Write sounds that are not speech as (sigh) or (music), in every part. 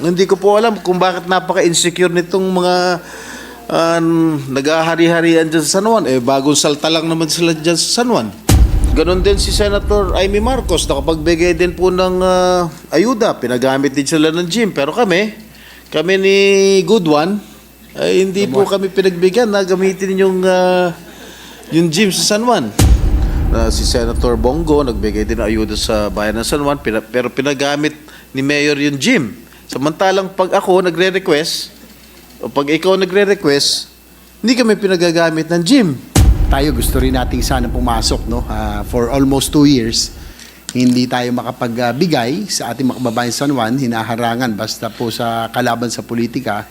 Hindi ko po alam kung bakit napaka-insecure nitong mga uh, nag-ahari-harian dyan sa San Juan. Eh, bagong salta lang naman sila dyan sa San Juan. Ganon din si Senator Amy Marcos, nakapagbigay din po ng ah, ayuda. Pinagamit din sila ng gym. Pero kami, kami ni Good One, hindi po kami pinagbigyan na gamitin yung, ah, yung gym sa San Juan. Na si Senator Bongo, nagbigay din ng ayuda sa bayan ng San Juan, pero pinagamit ni Mayor yung gym. Samantalang pag ako nagre-request, o pag ikaw nagre-request, hindi kami pinagagamit ng gym. Tayo gusto rin nating sana pumasok no Ah, for almost two years. Hindi tayo makapagbigay sa ating mga kababayan sa San Juan, hinaharangan basta po sa kalaban sa politika.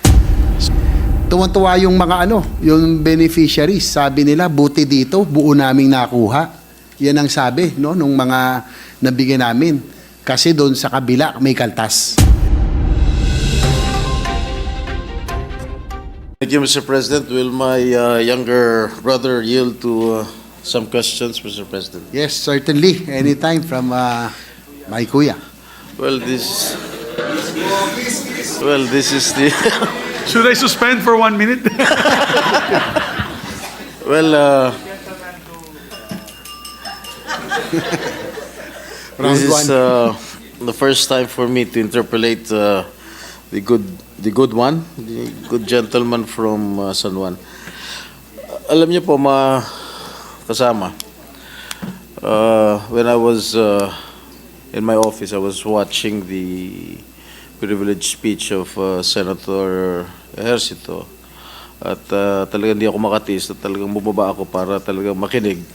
Tuwan-tuwa yung mga ano, yung beneficiaries. Sabi nila, buti dito, buo naming nakuha. Yan ang sabi no, nung mga nabigyan namin. Kasi doon sa kabila, may kaltas. Thank you, Mr. President. Will my uh, younger brother yield to uh, some questions, Mr. President? Yes, certainly. Anytime from uh, my kuya. Well, this. Well, this is the. (laughs) Should I suspend for one minute? (laughs) well, uh, this is uh, the first time for me to interpolate uh, the good, the good one, the good gentleman from uh, San Juan. Alam niyo po, ma kasama. Uh, when I was uh, in my office, I was watching the privileged speech of uh, Senator Ejercito. At uh, talagang hindi ako makatiis at talagang bumaba ako para talagang makinig.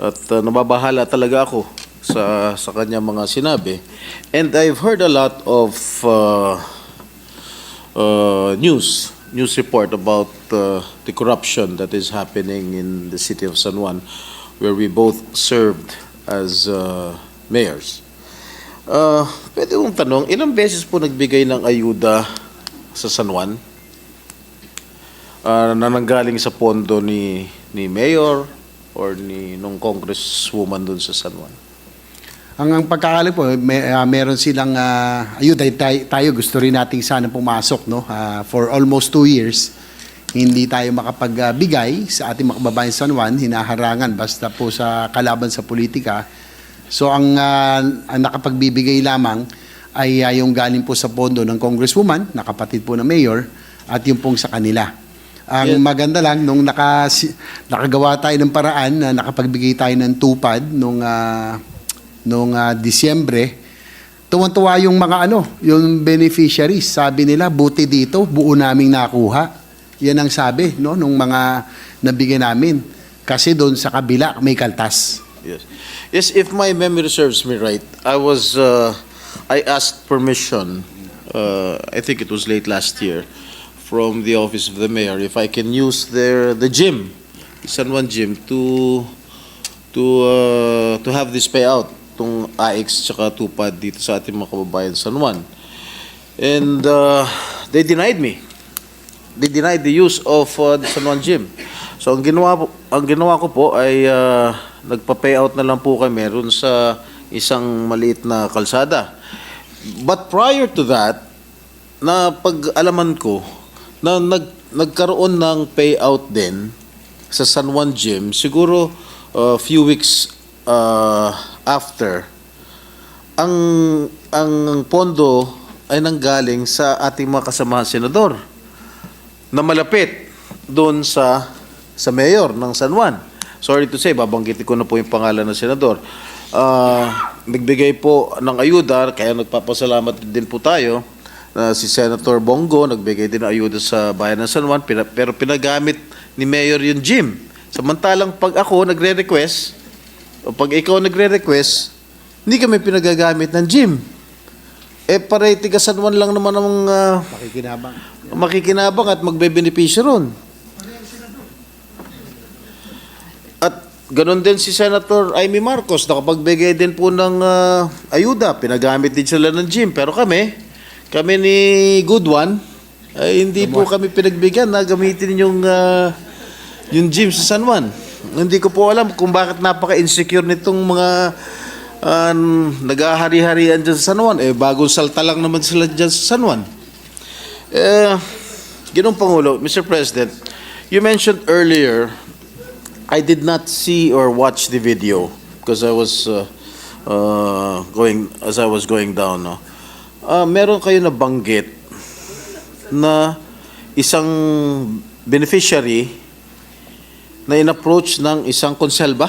At uh, nababahala talaga ako sa sa kanya mga sinabi. And I've heard a lot of uh, uh, news news report about uh, the corruption that is happening in the city of San Juan, where we both served as uh, mayors. Uh, pwede kong tanong, ilang beses po nagbigay ng ayuda sa San Juan? Uh, na nanggaling sa pondo ni ni mayor or ni nung congresswoman doon sa San Juan? Ang, ang pagkakali po, may, ah, meron silang uh, ayuda. Tayo, tayo gusto rin nating sana pumasok no? Ah, for almost two years. Hindi tayo makapagbigay sa ating mga kababayan sa San Juan, hinaharangan basta po sa kalaban sa politika. So ang, ah, ang nakapagbibigay lamang ay ah, yung galing po sa pondo ng congresswoman, na kapatid po ng mayor, at yung pong sa kanila. Ang Yeah. maganda lang, nung naka, nakagawa tayo ng paraan na nakapagbigay tayo ng tupad nung ah, nung ah, Disyembre, tuwan-tuwa yung mga ano, yung beneficiaries. Sabi nila, buti dito, buo naming nakuha. Yan ang sabi, no, nung mga nabigyan namin. Kasi doon sa kabila, may kaltas. Yes. Yes, if my memory serves me right, I was, uh, I asked permission, uh, I think it was late last year, from the office of the mayor, if I can use their, the gym, San Juan gym, to, to, uh, to have this payout, itong AX tsaka tupad dito sa ating mga kababayan San Juan. And, uh, they denied me. They denied the use of uh, the San Juan gym. So ang ginawa ang ginawa ko po ay uh, nagpa-payout na lang po kami ron sa isang maliit na kalsada. But prior to that, na pag-alaman ko na nag, nagkaroon ng payout din sa San Juan Gym, siguro a few weeks uh, after, ang ang pondo ay nanggaling sa ating mga kasamahan senador na malapit doon sa sa mayor ng San Juan. Sorry to say, babanggitin ko na po yung pangalan ng senador. Ah, nagbigay po ng ayuda, kaya nagpapasalamat din po tayo na si Senator Bongo nagbigay din ng ayuda sa bayan ng San Juan, pina- pero pinagamit ni Mayor yung gym. Samantalang pag ako nagre-request, o pag ikaw nagre-request, hindi kami pinagagamit ng gym. Eh, pareho tiga San Juan lang naman ang ah, Makikinabang. makikinabang at magbebenepisyo ron. At ganun din si Senator Amy Marcos, nakapagbigay din po ng ah, ayuda. Pinagamit din sila ng gym. Pero kami, kami ni Good One, ay hindi po kami pinagbigyan na gamitin yung, ah, yung gym sa San Juan. Hindi ko po alam kung bakit napaka-insecure nitong mga um, nag-ahari-harian dyan sa San Juan. Eh, bagong salta lang naman sila dyan sa San Juan. Eh, Ginong Pangulo, Mr. President, you mentioned earlier, I did not see or watch the video because I was uh, uh, going, as I was going down, no? Ah, meron kayo na banggit na isang beneficiary na in-approach ng isang konsel ba?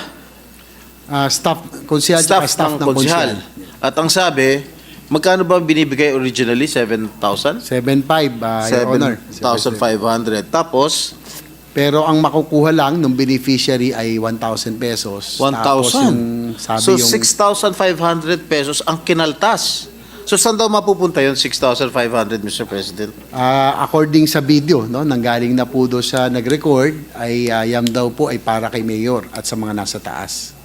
Ah, staff, konsyal, staff, staff ng konsyal. At ang sabi, magkano ba binibigay originally? 7,000? 7.5, ah, Your Honor. 7,500. Tapos, Pero ang makukuha lang ng beneficiary ay 1,000 pesos. Tapos yung 1,000. sabi So, yung 6,500 pesos ang kinaltas. So, saan daw mapupunta yun, 6,500, Mr. President? Ah, according sa video, no, nanggaling na po doon sa nag-record, ay ah, yan daw po ay para kay Mayor at sa mga nasa taas.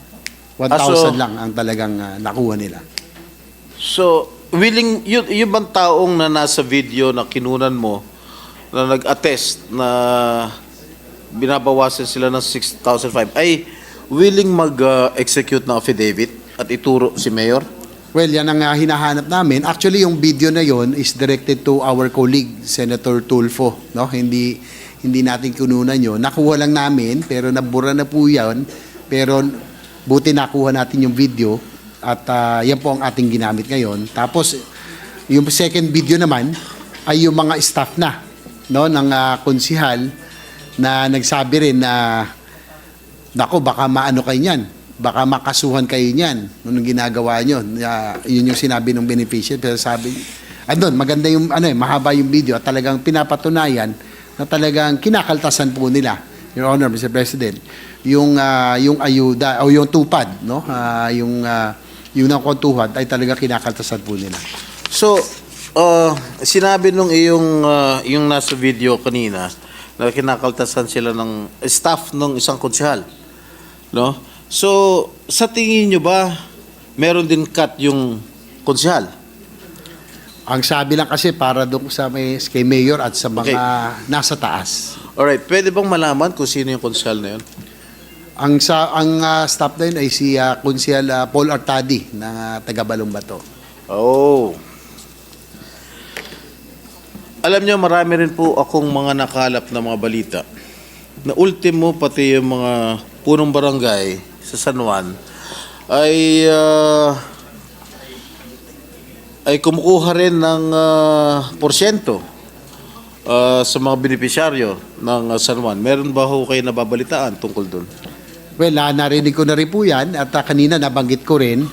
1,000 Ah, so- lang ang talagang ah, nakuha nila. So, willing, yun, yung bang taong na nasa video na kinunan mo, na nag-attest na binabawasan sila ng 6,500, ay willing mag-execute ng affidavit at ituro si Mayor? Well, yan ang ah, hinahanap namin. Actually, yung video na yon is directed to our colleague, Senator Tulfo. No? Hindi, hindi natin kununan yun. Nakuha lang namin, pero nabura na po yan. Pero buti nakuha natin yung video at ah, yan po ang ating ginamit ngayon. Tapos, yung second video naman ay yung mga staff na no, ng ah, konsihal na nagsabi rin na Nako, baka maano kayo niyan. Baka makasuhan kayo niyan nung ginagawa nyo. Ya- yun yung sinabi ng beneficiary. Pero sabi, andun, maganda yung, ano eh, mahaba yung video at talagang pinapatunayan na talagang kinakaltasan po nila, Your Honor, Mr. President, yung, ah, yung ayuda, o yung tupad, no? Ah, yung, ah, yung ng kontuhan ay talaga kinakaltasan po nila. So, uh, sinabi nung iyong, uh, yung nasa video kanina, na kinakaltasan sila ng staff ng isang konsyal. No? So, sa tingin nyo ba, meron din cut yung konsyal? Ang sabi lang kasi para doon sa may, kay Mayor at sa mga Okay. nasa taas. Alright, pwede bang malaman kung sino yung konsyal na yun? Ang sa ang ah, staff na yun ay si uh, Konsyal ah, Paul Artadi ng uh, taga Balumbato. Oh. Alam niyo, marami rin po akong mga nakalap na mga balita. Na ultimo, pati yung mga punong barangay sa San Juan ay ah, ay kumukuha rin ng ah, porsyento ah, sa mga benepisyaryo ng ah, San Juan. Meron ba ho kayo nababalitaan tungkol doon? Well, narinig ko na rin po yan at kanina nabanggit ko rin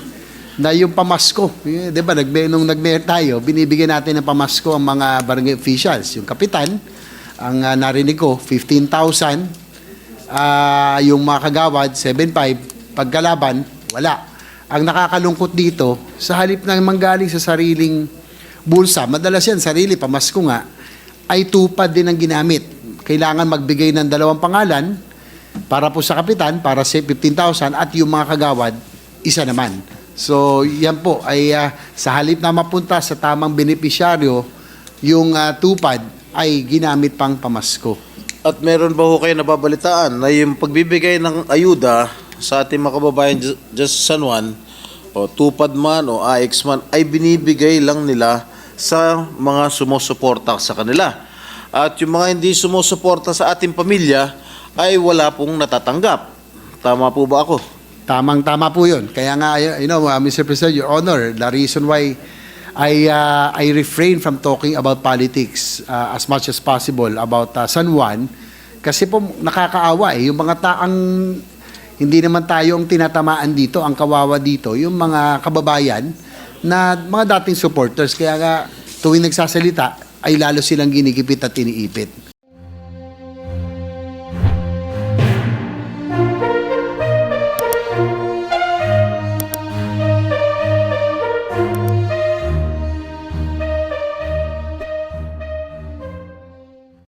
na yung pamasko, eh, di ba, nagbe, nung nagmayor tayo, binibigyan natin ng pamasko ang mga barangay officials. Yung kapitan, ang ah, narinig ko, 15,000. Ah, yung mga kagawad, 7,500. Pagkalaban, wala. Ang nakakalungkot dito, sa halip na manggaling sa sariling bulsa, madalas yan, sarili, pamasko nga, ay tupad din ang ginamit. Kailangan magbigay ng dalawang pangalan, para po sa kapitan, para sa 15,000 at yung mga kagawad, isa naman. So, yan po ay ah, sa halip na mapunta sa tamang benepisyaryo, yung ah, tupad ay ginamit pang pamasko. At meron ba ho kayo nababalitaan na yung pagbibigay ng ayuda sa ating mga kababayan dyan sa San Juan, o tupad man o AX man, ay binibigay lang nila sa mga sumusuporta sa kanila. At yung mga hindi sumusuporta sa ating pamilya ay wala pong natatanggap. Tama po ba ako? Tamang-tama po yun. Kaya nga, you know, uh, Mr. President, Your Honor, the reason why I, uh, I refrain from talking about politics uh, as much as possible about uh, San Juan, kasi po nakakaawa eh. Yung mga taang hindi naman tayo ang tinatamaan dito, ang kawawa dito, yung mga kababayan na mga dating supporters. Kaya nga, tuwing nagsasalita, ay lalo silang ginikipit at iniipit.